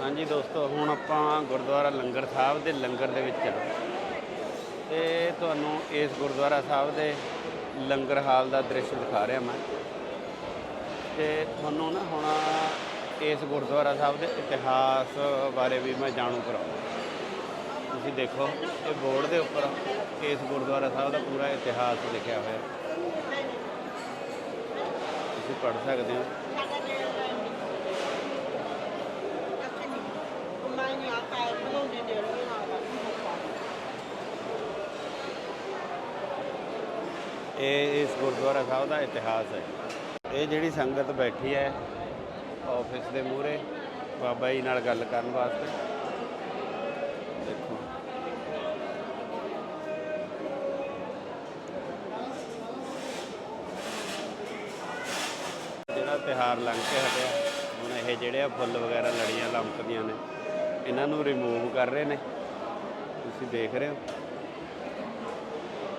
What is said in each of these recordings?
ਹਾਂਜੀ ਦੋਸਤੋ, ਹੁਣ ਆਪਾਂ ਗੁਰਦੁਆਰਾ ਲੰਗਰ ਸਾਹਿਬ ਦੇ ਲੰਗਰ ਦੇ ਵਿੱਚ ਆ। ਤੇ ਤੁਹਾਨੂੰ ਇਸ ਗੁਰਦੁਆਰਾ ਸਾਹਿਬ ਦੇ ਲੰਗਰ ਹਾਲ ਦਾ ਦ੍ਰਿਸ਼ ਦਿਖਾ ਰਿਹਾ ਮੈਂ। ਤੇ ਤੁਹਾਨੂੰ ਨਾ ਹੁਣ ਇਸ ਗੁਰਦੁਆਰਾ ਸਾਹਿਬ ਦੇ ਇਤਿਹਾਸ ਬਾਰੇ ਵੀ ਮੈਂ ਜਾਣੂ ਕਰਾਉਂਗਾ ਤੁਸੀਂ ਦੇਖੋ, ਇਹ ਬੋਰਡ ਦੇ ਉੱਪਰ ਇਸ ਗੁਰਦੁਆਰਾ ਸਾਹਿਬ ਦਾ ਪੂਰਾ ਇਤਿਹਾਸ ਲਿਖਿਆ ਹੋਇਆ। ਤੁਸੀਂ ਪੜ੍ਹ ਸਕਦੇ ਹੋ। ਇਹ ਇਸ ਗੁਰਦੁਆਰਾ ਸਾਹਿਬ ਦਾ ਇਤਿਹਾਸ ਹੈ। ਇਹ ਜਿਹੜੀ ਸੰਗਤ ਬੈਠੀ ਹੈ ਆਫਿਸ ਦੇ ਮੂਹਰੇ, ਬਾਬਾ ਜੀ ਨਾਲ ਗੱਲ ਕਰਨ ਵਾਸਤੇ। ਦੇਖੋ। ਜਿਹੜਾ ਤਿਹਾਰ ਲੰਘ ਕੇ ਹਟਿਆ, ਹੁਣ ਇਹ ਜਿਹੜੇ ਆ ਫੁੱਲ ਵਗੈਰਾ ਲੜੀਆਂ ਲੰਮਕਦੀਆਂ ਨੇ। ਇਹਨਾਂ ਨੂੰ ਰਿਮੂਵ ਕਰ ਰਹੇ ਨੇ। ਤੁਸੀਂ ਦੇਖ ਰਹੇ ਹੋ।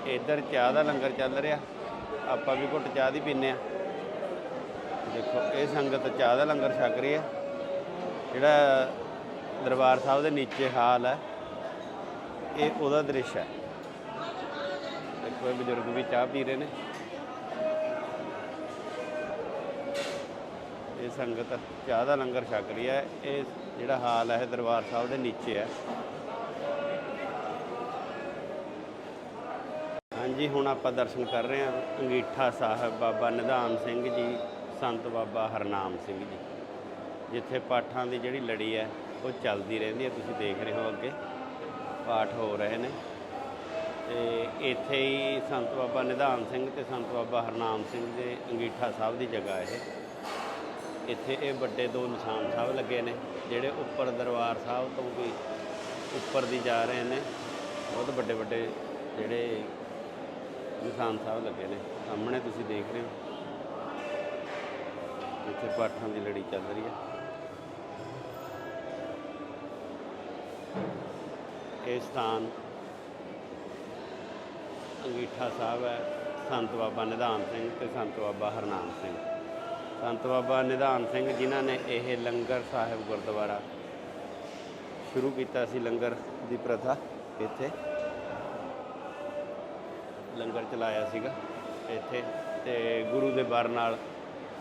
ਇੱਧਰ ਚਾਹ ਦਾ ਲੰਗਰ ਚੱਲ ਰਿਹਾ। ਆਪਾਂ ਵੀ ਘੁੱਟ ਚਾਹ ਦੀ ਪੀਨੇ ਆ ਦੇਖੋ, ਇਹ ਸੰਗਤ ਚਾਹ ਦਾ ਲੰਗਰ ਛਕ ਰਹੀ ਹੈ। ਜਿਹੜਾ ਦਰਬਾਰ ਸਾਹਿਬ ਦੇ ਨੀਚੇ ਹਾਲ ਹੈ, ਇਹ ਉਹਦਾ ਦ੍ਰਿਸ਼ ਹੈ। ਦੇਖੋ, ਇਹ ਬਜ਼ੁਰਗ ਵੀ ਚਾਹ ਪੀ ਰਹੇ ਨੇ। ਇਹ ਸੰਗਤ ਚਾਹ ਦਾ ਲੰਗਰ ਛਕ ਰਹੀ ਹੈ। ਇਹ ਜਿਹੜਾ ਹਾਲ ਹੈ ਇਹ ਦਰਬਾਰ ਸਾਹਿਬ ਦੇ ਨੀਚੇ ਹੈ। ਹਾਂਜੀ, ਹੁਣ ਆਪਾਂ ਦਰਸ਼ਨ ਕਰ ਰਹੇ ਹਾਂ ਅੰਗੀਠਾ ਸਾਹਿਬ ਬਾਬਾ ਨਿਧਾਨ ਸਿੰਘ ਜੀ, ਸੰਤ ਬਾਬਾ ਹਰਨਾਮ ਸਿੰਘ ਜੀ। ਜਿੱਥੇ ਪਾਠਾਂ ਦੀ ਜਿਹੜੀ ਲੜੀ ਹੈ, ਉਹ ਚੱਲਦੀ ਰਹਿੰਦੀ ਹੈ। ਤੁਸੀਂ ਦੇਖ ਰਹੇ ਹੋ ਅੱਗੇ, ਪਾਠ ਹੋ ਰਹੇ ਨੇ। ਤੇ ਇੱਥੇ ਹੀ ਸੰਤ ਬਾਬਾ ਨਿਧਾਨ ਸਿੰਘ ਤੇ ਸੰਤ ਬਾਬਾ ਹਰਨਾਮ ਸਿੰਘ ਦੇ ਅੰਗੀਠਾ ਸਾਹਿਬ ਦੀ ਜਗ੍ਹਾ ਇਹ। ਇੱਥੇ ਇਹ ਵੱਡੇ ਦੋ ਨਿਸ਼ਾਨ ਸਾਹਿਬ ਲੱਗੇ ਨੇ, ਜਿਹੜੇ ਉੱਪਰ ਦਰਬਾਰ ਸਾਹਿਬ ਤੋਂ ਵੀ ਉੱਪਰ ਦੀ ਜਾ ਰਹੇ ਨੇ। ਬਹੁਤ ਵੱਡੇ ਵੱਡੇ ਜਿਹੜੇ ਨਿਸ਼ਾਨ ਸਾਹਿਬ ਲੱਗੇ ਨੇ। ਸਾਹਮਣੇ ਤੁਸੀਂ ਦੇਖ ਰਹੇ ਹੋ। ਇੱਥੇ ਪਾਠਾਂ ਦੀ ਲੜੀ ਚੱਲ ਰਹੀ ਹੈ। ਇਹ ਸਥਾਨ ਅੰਗੀਠਾ ਸਾਹਿਬ ਹੈ। ਸੰਤ ਬਾਬਾ ਨਿਧਾਨ ਸਿੰਘ ਤੇ ਸੰਤ ਬਾਬਾ ਹਰਨਾਮ ਸਿੰਘ। ਸੰਤ ਬਾਬਾ ਨਿਧਾਨ ਸਿੰਘ ਜਿਨ੍ਹਾਂ ਨੇ ਇਹ ਲੰਗਰ ਸਾਹਿਬ ਗੁਰਦੁਆਰਾ ਸ਼ੁਰੂ ਕੀਤਾ ਸੀ, ਲੰਗਰ ਦੀ ਪ੍ਰਥਾ ਇੱਥੇ। ਲੰਗਰ ਚਲਾਇਆ ਸੀਗਾ ਇੱਥੇ ਤੇ ਗੁਰੂ ਦੇ ਬਰ ਨਾਲ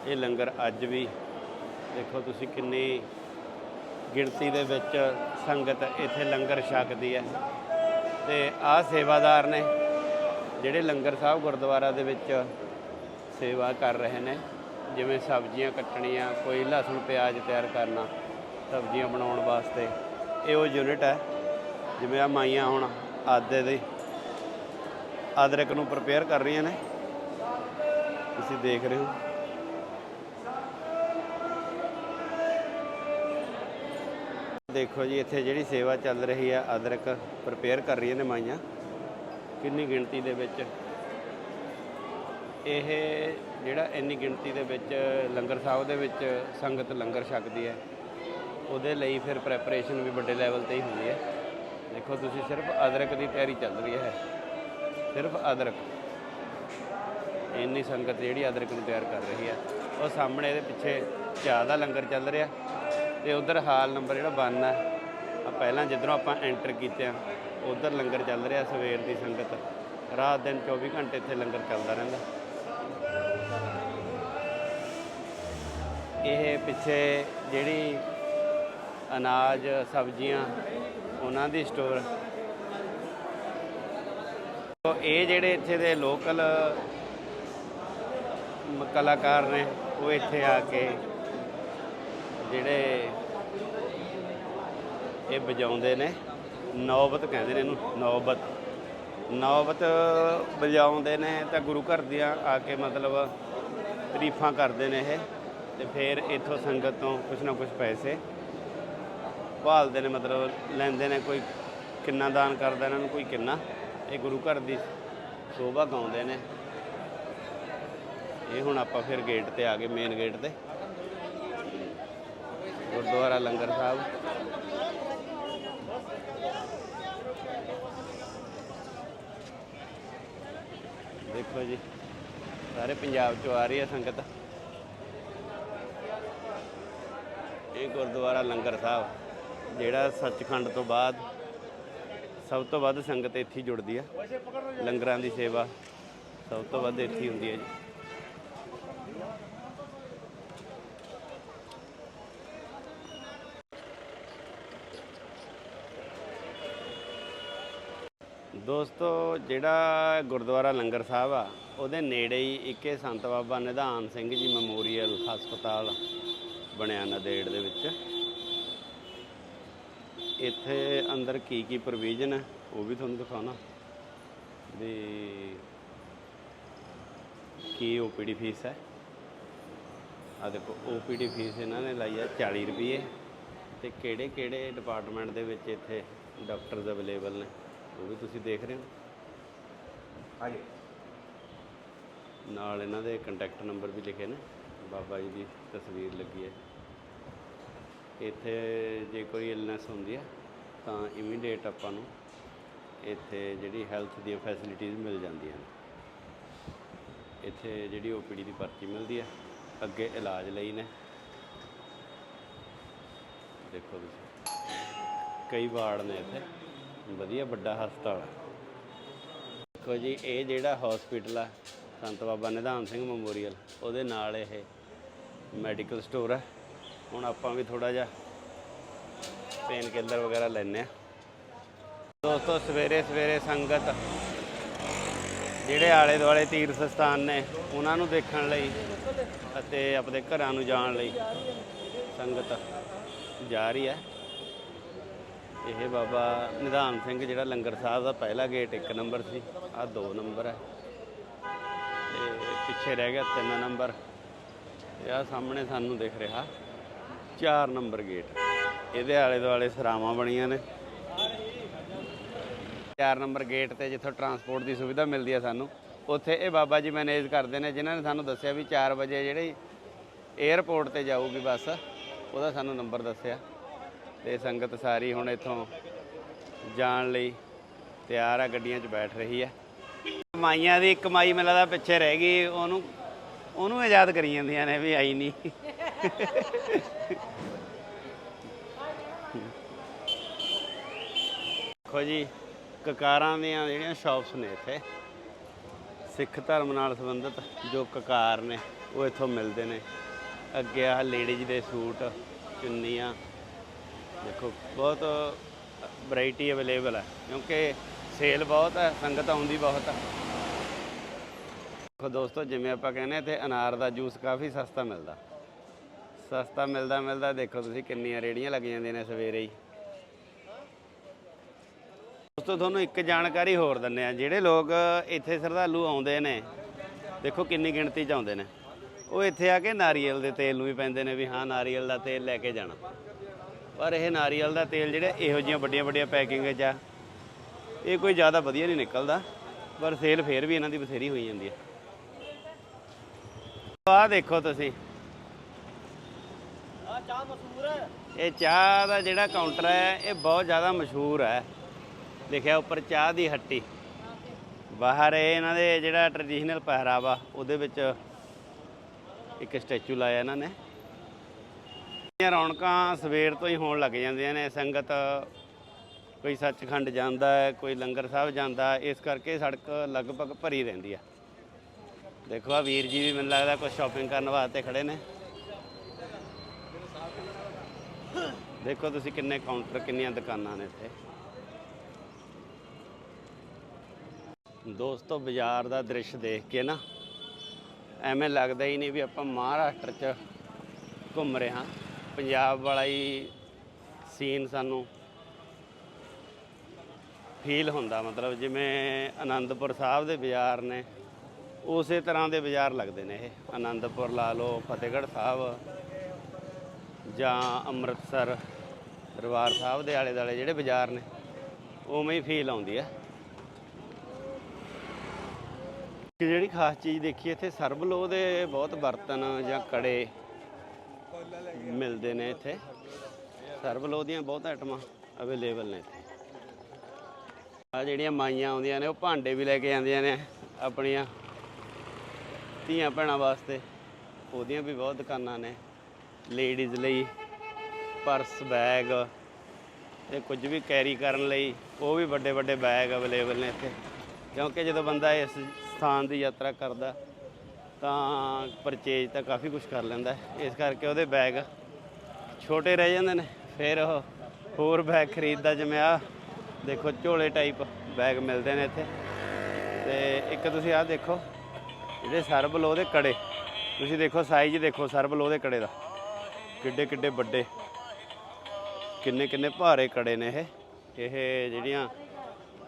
ਇਹ ਲੰਗਰ ਅੱਜ ਵੀ ਦੇਖੋ ਤੁਸੀਂ ਕਿੰਨੀ ਗਿਣਤੀ ਦੇ ਵਿੱਚ ਸੰਗਤ ਇੱਥੇ ਲੰਗਰ ਛਕਦੀ ਹੈ। ਤੇ ਆਹ ਸੇਵਾਦਾਰ ਨੇ ਜਿਹੜੇ ਲੰਗਰ ਸਾਹਿਬ ਗੁਰਦੁਆਰਾ ਦੇ ਵਿੱਚ ਸੇਵਾ ਕਰ ਰਹੇ ਨੇ। ਜਿਵੇਂ ਸਬਜ਼ੀਆਂ ਕੱਟਣੀਆਂ, ਕੋਈ ਲਸਣ, ਪਿਆਜ਼ ਤਿਆਰ ਕਰਨਾ, ਸਬਜ਼ੀਆਂ ਬਣਾਉਣ ਵਾਸਤੇ। ਇਹ ਉਹ ਯੂਨਿਟ ਹੈ। ਜਿਵੇਂ ਆ ਮਾਈਆਂ ਹੁਣ ਆਦੇ ਦੇ ਅਦਰਕ ਨੂੰ ਪ੍ਰਪੇਅਰ ਕਰ ਰਹੀਆਂ ਨੇ। ਤੁਸੀਂ ਦੇਖ ਰਹੇ ਹੋ। ਦੇਖੋ ਜੀ, ਇੱਥੇ ਜਿਹੜੀ ਸੇਵਾ ਚੱਲ ਰਹੀ ਆ ਅਦਰਕ ਪ੍ਰਪੇਅਰ ਕਰ ਰਹੀਆਂ ਨੇ ਮਾਈਆਂ। ਕਿੰਨੀ ਗਿਣਤੀ ਦੇ ਵਿੱਚ। ਇਹ ਜਿਹੜਾ ਇੰਨੀ ਗਿਣਤੀ ਦੇ ਵਿੱਚ ਲੰਗਰ ਸਾਹਿਬ ਦੇ ਵਿੱਚ ਸੰਗਤ ਲੰਗਰ ਛਕਦੀ ਹੈ, ਉਹਦੇ ਲਈ ਫਿਰ ਪ੍ਰੈਪਰੇਸ਼ਨ ਵੀ ਵੱਡੇ ਲੈਵਲ ਤੇ ਹੀ ਹੁੰਦੀ ਹੈ। ਦੇਖੋ ਤੁਸੀਂ ਸਿਰਫ ਅਦਰਕ ਦੀ ਤਿਆਰੀ ਚੱਲ ਰਹੀ ਹੈ। ਸਿਰਫ ਅਦਰਕ। ਇੰਨੀ ਸੰਗਤ ਜਿਹੜੀ ਅਦਰਕ ਨੂੰ ਤਿਆਰ ਕਰ ਰਹੀ ਹੈ। ਉਹ ਸਾਹਮਣੇ ਇਹਦੇ ਪਿੱਛੇ ਚਾਹ ਦਾ ਲੰਗਰ ਚੱਲ ਰਿਹਾ ਤੇ ਉਧਰ ਹਾਲ ਨੰਬਰ ਜਿਹੜਾ 1 ਹੈ ਆ ਪਹਿਲਾਂ ਜਿੱਧਰੋਂ ਆਪਾਂ ਐਂਟਰ ਕੀਤੇ ਆ, ਉਧਰ ਲੰਗਰ ਚੱਲ ਰਿਹਾ ਸਵੇਰ ਦੀ ਸੰਗਤ। ਰਾਤ ਦਿਨ 24 ਘੰਟੇ ਇੱਥੇ ਲੰਗਰ ਚੱਲਦਾ ਰਹਿੰਦਾ। ਇਹ ਪਿੱਛੇ ਜਿਹੜੀ ਅਨਾਜ, ਸਬਜ਼ੀਆਂ ਉਹਨਾਂ ਦੀ ਸਟੋਰ ਤੋ ਇਹ ਜਿਹੜੇ ਇੱਥੇ ਦੇ ਲੋਕਲ ਕਲਾਕਾਰ ਨੇ, ਉਹ ਇੱਥੇ ਆ ਕੇ ਜਿਹੜੇ ਇਹ ਵਜਾਉਂਦੇ ਨੇ, ਨੌਬਤ ਕਹਿੰਦੇ ਨੇ ਇਹਨੂੰ, ਨੌਬਤ। ਨੌਬਤ ਵਜਾਉਂਦੇ ਨੇ ਤਾਂ ਗੁਰੂ ਘਰ ਦੀਆਂ ਆ ਕੇ ਮਤਲਬ ਤਾਰੀਫਾਂ ਕਰਦੇ ਨੇ ਇਹ। ਤੇ ਫਿਰ ਇੱਥੋਂ ਸੰਗਤ ਤੋਂ ਕੁਛ ਨਾ ਕੁਛ ਪੈਸੇ ਭਾਲਦੇ ਨੇ, ਮਤਲਬ ਲੈਂਦੇ ਨੇ, ਕੋਈ ਕਿੰਨਾ ਦਾਨ ਕਰਦਾ ਇਹਨਾਂ ਨੂੰ, ਕੋਈ ਕਿੰਨਾ। ਇਹ ਗੁਰੂ ਘਰ ਦੀ ਸ਼ੋਭਾ ਗਾਉਂਦੇ ਨੇ। ਇਹ ਹੁਣ ਆਪਾਂ ਫਿਰ ਗੇਟ ਤੇ ਆ ਗਏ ਮੇਨ ਗੇਟ ਤੇ। ਗੁਰਦੁਆਰਾ ਲੰਗਰ ਸਾਹਿਬ। ਦੇਖੋ ਜੀ, ਸਾਰੇ ਪੰਜਾਬ ਚੋਂ ਆ ਰਹੀ ਹੈ ਸੰਗਤ। ਗੁਰਦੁਆਰਾ ਲੰਗਰ ਸਾਹਿਬ, ਜਿਹੜਾ ਸੱਚਖੰਡ ਤੋਂ ਬਾਅਦ ਸਭ ਤੋਂ ਵੱਧ ਸੰਗਤ ਇੱਥੇ ਜੁੜਦੀ ਆ। ਲੰਗਰਾਂ ਦੀ ਸੇਵਾ ਸਭ ਤੋਂ ਵੱਧ ਇੱਥੇ ਹੁੰਦੀ ਹੈ ਜੀ। ਦੋਸਤੋ, ਜਿਹੜਾ ਗੁਰਦੁਆਰਾ ਲੰਗਰ ਸਾਹਿਬ ਆ, ਉਹਦੇ ਨੇੜੇ ਹੀ ਇੱਕੇ ਸੰਤ ਬਾਬਾ ਨਿਧਾਨ ਸਿੰਘ ਜੀ ਮੈਮੋਰੀਅਲ ਹਸਪਤਾਲ ਬਣਿਆ ਨਦੇੜ ਦੇ ਵਿੱਚ। ਇੱਥੇ ਅੰਦਰ ਕੀ ਕੀ ਪ੍ਰੋਵੀਜ਼ਨ ਹੈ ਉਹ ਵੀ ਤੁਹਾਨੂੰ ਦਿਖਾਉਣਾ। ਵੀ ਕੀ ਓਪੀਡੀ ਫੀਸ ਹੈ। ਆ ਦੇਖੋ ਓਪੀਡੀ ਫੀਸ ਇਹਨਾਂ ਨੇ ਲਾਈ ਹੈ 40 ਰੁਪਏ ਤੇ ਕਿਹੜੇ ਕਿਹੜੇ ਡਿਪਾਰਟਮੈਂਟ ਦੇ ਵਿੱਚ ਇੱਥੇ ਡਾਕਟਰਸ ਅਵੇਲੇਬਲ ਨੇ ਉਹ ਵੀ ਤੁਸੀਂ ਦੇਖ ਰਹੇ ਹੋ। ਹਾਂਜੀ। ਨਾਲ ਇਹਨਾਂ ਦੇ ਕੰਟੈਕਟ ਨੰਬਰ ਵੀ ਲਿਖੇ ਨੇ। ਬਾਬਾ ਜੀ ਦੀ ਤਸਵੀਰ ਲੱਗੀ ਹੈ। ਇੱਥੇ ਜੇ ਕੋਈ ਇਲਨੈਸ ਹੁੰਦੀ ਹੈ, ਤਾਂ ਇਮੀਡੀਏਟ ਆਪਾਂ ਨੂੰ ਇੱਥੇ ਜਿਹੜੀ ਹੈਲਥ ਦੀਆਂ ਫੈਸਿਲਿਟੀਆਂ ਮਿਲ ਜਾਂਦੀਆਂ ਨੇ। ਇੱਥੇ ਜਿਹੜੀ ਓਪੀਡੀ ਦੀ ਪਰਚੀ ਮਿਲਦੀ ਹੈ, ਅੱਗੇ ਇਲਾਜ ਲਈ ਨੇ। ਦੇਖੋ ਤੁਸੀਂ, ਕਈ ਵਾਰਡ ਨੇ ਇੱਥੇ, ਵਧੀਆ ਵੱਡਾ ਹਸਪਤਾਲ ਦੇਖੋ ਜੀ, ਇਹ ਜਿਹੜਾ ਹਸਪੀਟਲ ਆ, ਸੰਤ ਬਾਬਾ ਨਿਧਾਨ ਸਿੰਘ ਮੈਮੋਰੀਅਲ ਉਹਦੇ ਨਾਲ ਇਹ ਮੈਡੀਕਲ ਸਟੋਰ ਹੈ। ਹੁਣ ਆਪਾਂ ਵੀ ਥੋੜਾ ਜਿਹਾ ਪੇਨ ਕਿਲਰ ਵਗੈਰਾ ਲੈਣੇ ਆ ਦੋਸਤੋ, ਸਵੇਰੇ ਸਵੇਰੇ ਸੰਗਤ, ਜਿਹੜੇ ਆਲੇ ਦੁਆਲੇ ਤੀਰਥ ਸਥਾਨ ਨੇ, ਉਹਨਾਂ ਨੂੰ ਦੇਖਣ ਲਈ ਅਤੇ ਆਪਣੇ ਘਰਾਂ ਨੂੰ ਜਾਣ ਲਈ ਸੰਗਤ ਜਾ ਰਹੀ ਹੈ। ਇਹ ਬਾਬਾ ਨਿਧਾਨ ਸਿੰਘ ਜਿਹੜਾ ਲੰਗਰ ਸਾਹਿਬ ਦਾ ਪਹਿਲਾ ਗੇਟ 1 ਨੰਬਰ ਸੀ ਆ 2 ਨੰਬਰ ਹੈ। ਤੇ ਪਿੱਛੇ ਰਹਿ ਗਿਆ 3 ਨੰਬਰ। ਤੇ ਆ ਸਾਹਮਣੇ ਸਾਨੂੰ ਦਿਖ ਰਿਹਾ। 4 ਨੰਬਰ ਗੇਟ। ਇਹਦੇ ਆਲੇ ਦੁਆਲੇ ਸਰਾਵਾਂ ਬਣੀਆਂ ਨੇ। 4 ਨੰਬਰ ਗੇਟ ਤੇ ਜਿੱਥੋਂ ਟਰਾਂਸਪੋਰਟ ਦੀ ਸੁਵਿਧਾ ਮਿਲਦੀ ਹੈ ਸਾਨੂੰ, ਉੱਥੇ ਇਹ ਬਾਬਾ ਜੀ ਮੈਨੇਜ ਕਰਦੇ ਨੇ, ਜਿਨ੍ਹਾਂ ਨੇ ਸਾਨੂੰ ਦੱਸਿਆ ਵੀ 4 ਵਜੇ ਜਿਹੜੀ 에ਅਰਪੋਰਟ ਤੇ ਜਾਊਗੀ ਬੱਸ, ਉਹਦਾ ਸਾਨੂੰ ਨੰਬਰ ਦੱਸਿਆ। ਤੇ ਸੰਗਤ ਸਾਰੀ ਹੁਣ ਇੱਥੋਂ ਜਾਣ ਲਈ ਤਿਆਰ ਆ, ਗੱਡੀਆਂ 'ਚ ਬੈਠ ਰਹੀ ਹੈ ਮਾਈਆਂ ਦੀ ਕਮਾਈ ਮੈਨੂੰ ਲੱਗਦਾ ਪਿੱਛੇ ਰਹਿ ਗਈ, ਉਹਨੂੰ ਉਹਨੂੰ ਆਜ਼ਾਦ ਕਰੀ ਜਾਂਦੀਆਂ ਨੇ ਵੀ ਆਈ ਨਹੀਂ। ਦੇਖੋ ਜੀ, ਕਕਾਰਾਂ ਦੀਆਂ ਜਿਹੜੀਆਂ ਸ਼ਾਪਸ ਨੇ ਇੱਥੇ, ਸਿੱਖ ਧਰਮ ਨਾਲ ਸੰਬੰਧਿਤ ਜੋ ਕਕਾਰ ਨੇ, ਉਹ ਇੱਥੋਂ ਮਿਲਦੇ ਨੇ। ਅੱਗੇ ਆ ਲੇਡੀਜ਼ ਦੇ ਸੂਟ, ਚੁੰਨੀਆਂ, ਦੇਖੋ, ਬਹੁਤ ਵੈਰਾਈਟੀ ਅਵੇਲੇਬਲ ਹੈ, ਕਿਉਂਕਿ ਸੇਲ ਬਹੁਤ ਹੈ, ਸੰਗਤ ਆਉਂਦੀ ਬਹੁਤ ਹੈ। ਦੇਖੋ ਦੋਸਤੋ, ਜਿਵੇਂ ਆਪਾਂ ਕਹਿੰਦੇ ਹਾਂ, ਤੇ ਅਨਾਰ ਦਾ ਜੂਸ ਕਾਫੀ ਸਸਤਾ ਮਿਲਦਾ। ਸਸਤਾ ਮਿਲਦਾ ਮਿਲਦਾ, ਦੇਖੋ ਤੁਸੀਂ ਕਿੰਨੀਆਂ ਰੇੜੀਆਂ ਲੱਗ ਜਾਂਦੀਆਂ ਨੇ ਸਵੇਰੇ ਹੀ। ਦੋਸਤੋ, ਤੁਹਾਨੂੰ ਇੱਕ ਜਾਣਕਾਰੀ ਹੋਰ ਦਿੰਨੇ ਆ ਜਿਹੜੇ ਲੋਕ ਇੱਥੇ ਸ਼ਰਧਾਲੂ ਆਉਂਦੇ ਨੇ, ਦੇਖੋ ਕਿੰਨੀ ਗਿਣਤੀ 'ਚ ਆਉਂਦੇ ਨੇ। ਉਹ ਇੱਥੇ ਆ ਕੇ ਨਾਰੀਅਲ ਦੇ ਤੇਲ ਨੂੰ ਵੀ ਪੈਂਦੇ ਨੇ ਵੀ ਹਾਂ, ਨਾਰੀਅਲ ਦਾ ਤੇਲ ਲੈ ਕੇ ਜਾਣਾ। ਪਰ ਇਹ ਨਾਰੀਅਲ ਦਾ ਤੇਲ ਜਿਹੜਾ ਇਹੋ ਜਿਹੀਆਂ ਵੱਡੀਆਂ ਵੱਡੀਆਂ ਪੈਕਿੰਗ 'ਚ ਆ, ਇਹ ਕੋਈ ਜ਼ਿਆਦਾ ਵਧੀਆ ਨਹੀਂ ਨਿਕਲਦਾ। ਪਰ ਸੇਲ ਫੇਰ ਵੀ ਇਹਨਾਂ ਦੀ ਬਥੇਰੀ ਹੋਈ ਜਾਂਦੀ ਹੈ। ਆਹ ਦੇਖੋ ਤੁਸੀਂ। ਆ ਚਾਹ ਮਸ਼ਹੂਰ ਹੈ। ਇਹ ਚਾਹ ਦਾ ਜਿਹੜਾ ਕਾਊਂਟਰ ਹੈ ਇਹ ਬਹੁਤ ਜ਼ਿਆਦਾ ਮਸ਼ਹੂਰ ਹੈ। ਲਿਖਿਆ ਉੱਪਰ ਚਾਹ ਦੀ ਹੱਟੀ। ਬਾਹਰ ਇਹ ਇਹਨਾਂ ਦੇ ਜਿਹੜਾ ਟ੍ਰੈਡੀਸ਼ਨਲ ਪਹਿਰਾਵਾ ਉਹਦੇ ਵਿੱਚ ਇੱਕ ਸਟੈਚੂ ਲਾਇਆ ਇਹਨਾਂ ਨੇ। ਇਹ ਰੌਣਕਾਂ ਸਵੇਰ ਤੋਂ ਹੀ ਹੋਣ ਲੱਗ ਜਾਂਦੀਆਂ ਨੇ। ਸੰਗਤ ਕੋਈ ਸੱਚਖੰਡ ਜਾਂਦਾ ਹੈ ਕੋਈ ਲੰਗਰ ਸਾਹਿਬ ਜਾਂਦਾ ਇਸ ਕਰਕੇ ਸੜਕ ਲਗਭਗ ਭਰੀ ਰਹਿੰਦੀ ਹੈ। ਦੇਖੋ ਆ ਵੀਰ ਜੀ ਵੀ ਮੈਨੂੰ ਲੱਗਦਾ ਕੁਝ ਸ਼ਾਪਿੰਗ ਕਰਨ ਵਾਸਤੇ ਖੜੇ ਨੇ। ਦੇਖੋ ਤੁਸੀਂ ਕਿੰਨੇ ਕਾਊਂਟਰ ਕਿੰਨੀਆਂ ਦੁਕਾਨਾਂ ਨੇ ਇੱਥੇ। ਦੋਸਤੋ, ਬਾਜ਼ਾਰ ਦਾ ਦ੍ਰਿਸ਼ ਦੇਖ ਕੇ ਨਾ, ਐਵੇਂ ਲੱਗਦਾ ਹੀ ਨਹੀਂ ਵੀ ਆਪਾਂ ਮਹਾਰਾਸ਼ਟਰ 'ਚ ਘੁੰਮ ਰਹੇ ਹਾਂ। ਪੰਜਾਬ ਵਾਲਾ ਹੀ ਸੀਨ ਸਾਨੂੰ ਫੀਲ ਹੁੰਦਾ, ਮਤਲਬ ਜਿਵੇਂ ਆਨੰਦਪੁਰ ਸਾਹਿਬ ਦੇ ਬਾਜ਼ਾਰ ਨੇ। ਉਸੇ ਤਰ੍ਹਾਂ ਦੇ ਬਾਜ਼ਾਰ ਲੱਗਦੇ ਨੇ ਇਹ। ਆਨੰਦਪੁਰ ਲਾ ਲਓ, ਫਤਿਹਗੜ੍ਹ ਸਾਹਿਬ ਜਾਂ ਅੰਮ੍ਰਿਤਸਰ, ਦਰਬਾਰ ਸਾਹਿਬ ਦੇ ਆਲੇ ਦੁਆਲੇ ਜਿਹੜੇ ਬਾਜ਼ਾਰ ਨੇ, ਉਵੇਂ ਹੀ ਫੀਲ ਆਉਂਦੀ ਹੈ ਕਿ ਜਿਹੜੀ ਖਾਸ ਚੀਜ਼ ਦੇਖੀ, ਇੱਥੇ ਸਰਬਲੋ ਦੇ ਬਹੁਤ ਬਰਤਨ ਜਾਂ ਕੜੇ ਮਿਲਦੇ ਨੇ ਇੱਥੇ। ਸਰਬਲੋ ਦੀਆਂ ਬਹੁਤ ਆਈਟਮਾਂ ਅਵੇਲੇਬਲ ਨੇ ਇੱਥੇ। ਆ ਜਿਹੜੀਆਂ ਮਾਈਆਂ ਆਉਂਦੀਆਂ ਨੇ, ਉਹ ਭਾਂਡੇ ਵੀ ਲੈ ਕੇ ਆਉਂਦੀਆਂ ਨੇ, ਆਪਣੀਆਂ। ਧੀਆਂ ਭੈਣਾਂ ਵਾਸਤੇ ਉਹਦੀਆਂ ਵੀ ਬਹੁਤ ਦੁਕਾਨਾਂ ਨੇ। ਲੇਡੀਜ਼ ਲਈ ਪਰਸ ਬੈਗ ਤੇ ਕੁਝ ਵੀ ਕੈਰੀ ਕਰਨ ਲਈ ਉਹ ਵੀ ਵੱਡੇ ਵੱਡੇ ਬੈਗ ਅਵੇਲੇਬਲ ਨੇ ਇੱਥੇ। ਕਿਉਂਕਿ ਜਦੋਂ ਬੰਦਾ ਇਸ ਸਥਾਨ ਦੀ ਯਾਤਰਾ ਕਰਦਾ, ਤਾਂ ਪਰਚੇਜ ਤਾਂ ਕਾਫੀ ਕੁਝ ਕਰ ਲੈਂਦਾ ਇਸ ਕਰਕੇ ਉਹਦੇ ਬੈਗ ਛੋਟੇ ਰਹਿ ਜਾਂਦੇ ਨੇ, ਫਿਰ ਉਹ ਹੋਰ ਬੈਗ ਖਰੀਦਦਾ ਜਿਵੇਂ ਆ ਦੇਖੋ ਝੋਲੇ ਟਾਈਪ ਬੈਗ ਮਿਲਦੇ ਨੇ ਇੱਥੇ। ਤੇ ਇੱਕ ਤੁਸੀਂ ਆਹ ਦੇਖੋ ਇਹਦੇ ਸਰਬ ਲੋ ਦੇ ਕੜੇ। ਤੁਸੀਂ ਦੇਖੋ ਸਾਈਜ਼ ਦੇਖੋ ਸਰਬ ਲੋ ਦੇ ਕੜੇ ਦਾ। ਕਿੱਡੇ ਕਿੱਡੇ ਵੱਡੇ। ਕਿੰਨੇ ਕਿੰਨੇ ਭਾਰੇ ਕੜੇ ਨੇ ਇਹ। ਇਹ ਜਿਹੜੀਆਂ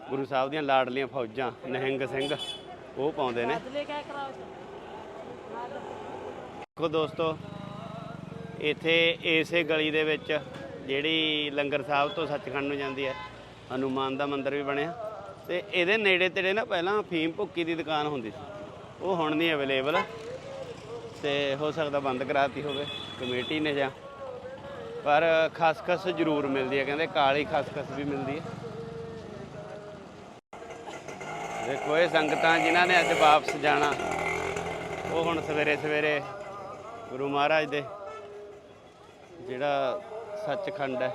ਗੁਰੂ ਸਾਹਿਬ ਦੀਆਂ ਲਾਡਲੀਆਂ ਫੌਜਾਂ, ਨਹਿੰਗ ਸਿੰਘ, ਉਹ ਪਾਉਂਦੇ ਨੇ। ਦੇਖੋ ਦੋਸਤੋ, ਇੱਥੇ ਇਸੇ ਗਲੀ ਦੇ ਵਿੱਚ ਜਿਹੜੀ ਲੰਗਰ ਸਾਹਿਬ ਤੋਂ ਸੱਚਖੰਡ ਨੂੰ ਜਾਂਦੀ ਹੈ, ਹਨੂਮਾਨ ਦਾ ਮੰਦਿਰ ਵੀ ਬਣਿਆ। ਤੇ ਇਹਦੇ ਨੇੜੇ ਤੇੜੇ ਨਾ ਪਹਿਲਾਂ ਫੀਮ ਭੁੱਕੀ ਦੀ ਦੁਕਾਨ ਹੁੰਦੀ ਸੀ। ਉਹ ਹੁਣ ਨਹੀਂ ਅਵੇਲੇਬਲ ਤੇ ਹੋ ਸਕਦਾ ਬੰਦ ਕਰਾਤੀ ਹੋਵੇ, ਕਮੇਟੀ ਨੇ ਜਾਂ। ਪਰ ਖਸਖਸ ਜ਼ਰੂਰ ਮਿਲਦੀ ਹੈ, ਕਹਿੰਦੇ ਕਾਲੀ ਖਸਖਸ ਵੀ ਮਿਲਦੀ ਹੈ। ਦੇਖੋ ਇਹ ਸੰਗਤਾਂ ਜਿਨ੍ਹਾਂ ਨੇ ਅੱਜ ਵਾਪਸ ਜਾਣਾ, ਉਹ ਹੁਣ ਸਵੇਰੇ ਸਵੇਰੇ ਗੁਰੂ ਮਹਾਰਾਜ ਦੇ ਜਿਹੜਾ ਸੱਚਖੰਡ ਹੈ,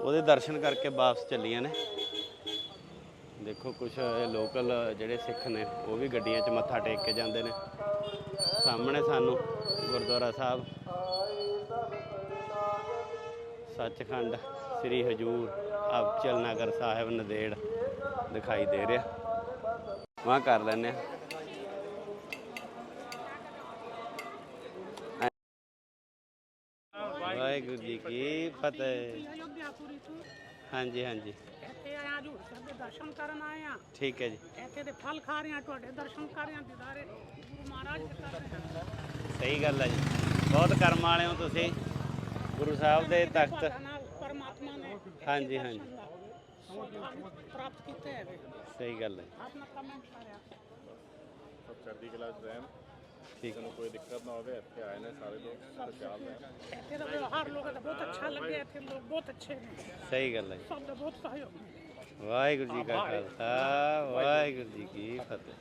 ਉਹਦੇ ਦਰਸ਼ਨ ਕਰਕੇ ਵਾਪਸ ਚੱਲੀਆਂ ਨੇ। ਦੇਖੋ ਕੁਝ ਲੋਕਲ ਜਿਹੜੇ ਸਿੱਖ ਨੇ, ਉਹ ਵੀ ਗੱਡੀਆਂ 'ਚ ਮੱਥਾ ਟੇਕ ਕੇ ਜਾਂਦੇ ਨੇ। ਸਾਹਮਣੇ ਸਾਨੂੰ ਗੁਰਦੁਆਰਾ ਸਾਹਿਬ। ਸੱਚਖੰਡ ਸ੍ਰੀ ਹਜੂਰ ਅਬਚਲ ਨਗਰ ਸਾਹਿਬ ਨਦੇੜ ਦਿਖਾਈ ਦੇ ਰਿਹਾ। ਵਾਹ ਕਰ ਲੈਨੇ ਆ ਵਾਹਿਗੁਰੂ ਜੀ ਕੀ ਫਤਿਹ। ਹਾਂਜੀ ਹਾਂਜੀ। ਇੱਥੇ ਆਇਆ ਹਜ਼ੂਰ ਸਾਹਿਬ ਦੇ ਦਰਸ਼ਨ ਕਰਨ ਆਏ ਆ ਠੀਕ ਹੈ ਜੀ। ਇੱਥੇ ਦੇ ਫਲ ਖਾ ਰਹੇ ਆ ਤੁਹਾਡੇ ਦਰਸ਼ਨ ਕਰ ਰਹੇ ਆ ਦੀਦਾਰੇ ਗੁਰੂ ਮਹਾਰਾਜ ਦੇ ਕਰ ਰਹੇ ਆ ਸਹੀ ਗੱਲ ਹੈ ਜੀ। ਬਹੁਤ ਕਰਮ ਵਾਲੇ ਹੋ ਤੁਸੀਂ। ਗੁਰੂ ਸਾਹਿਬ ਦੇ ਤਖਤ। ਪਰਮਾਤਮਾ ਨੇ ਹਾਂਜੀ ਹਾਂਜੀ। ਸੌਭਾਗ ਪ੍ਰਾਪਤ ਕੀਤੇ ਹੈ। ਸਹੀ ਗੱਲ ਹੈ। ਆਪਣਾ ਕਮੈਂਟ ਕਰਿਆ ਸਭ ਚੜ੍ਹਦੀ ਕਲਾ ਰਹਿਣ। ਠੀਕ ਕਿਸੇ ਨੂੰ ਕੋਈ ਦਿੱਕਤ ਨਾ ਹੋਵੇ ਇੱਥੇ ਆਏ ਨੇ ਸਾਰੇ ਲੋਕ ਖੁਸ਼ਹਾਲ ਰਹਿਣ ਇੱਥੇ ਦਾ ਵਿਵਹਾਰ ਲੋਕਾਂ ਦਾ ਬਹੁਤ ਅੱਛਾ ਲੱਗਿਆ ਇੱਥੇ ਲੋਕ ਬਹੁਤ ਅੱਛੇ ਨੇ। ਸਹੀ ਗੱਲ ਹੈ ਜੀ। ਸਭ ਦਾ ਬਹੁਤ ਸਹਿਯੋਗ ਹੈ ਵਾਹਿਗੁਰੂ ਜੀ ਕਾ ਖਾਲਸਾ ਵਾਹਿਗੁਰੂ ਜੀ ਕੀ ਫਤਿਹ।